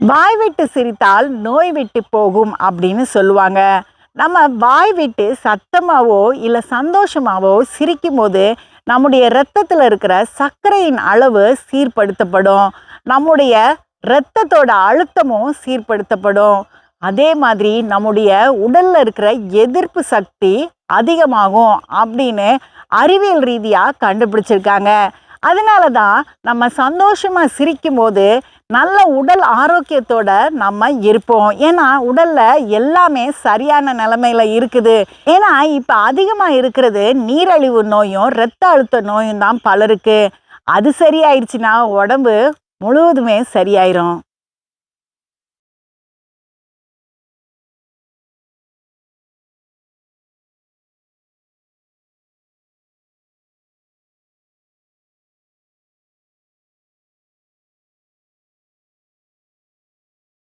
வாய் விட்டு சிரித்தால் நோய் விட்டு போகும் அப்படின்னு சொல்லுவாங்க. நம்ம வாய் விட்டு சத்தமாகவோ இல்லை சந்தோஷமாகவோ சிரிக்கும் போது நம்முடைய இரத்தத்தில் இருக்கிற சர்க்கரையின் அளவு சீர்படுத்தப்படும். நம்முடைய இரத்தத்தோட அழுத்தமும் சீர்படுத்தப்படும். அதே மாதிரி நம்முடைய உடலில் இருக்கிற எதிர்ப்பு சக்தி அதிகமாகும் அப்படின்னு அறிவியல் ரீதியாக கண்டுபிடிச்சிருக்காங்க. அதனால தான் நம்ம சந்தோஷமாக சிரிக்கும் போது நல்ல உடல் ஆரோக்கியத்தோட நம்ம இருப்போம். ஏன்னா உடல்ல எல்லாமே சரியான நிலைமையில இருக்குது. ஏன்னா இப்போ அதிகமாக இருக்கிறது நீரழிவு நோயும் இரத்த அழுத்த நோயும் தான் பலருக்கு. அது சரியாயிடுச்சுன்னா உடம்பு முழுவதுமே சரியாயிரும்.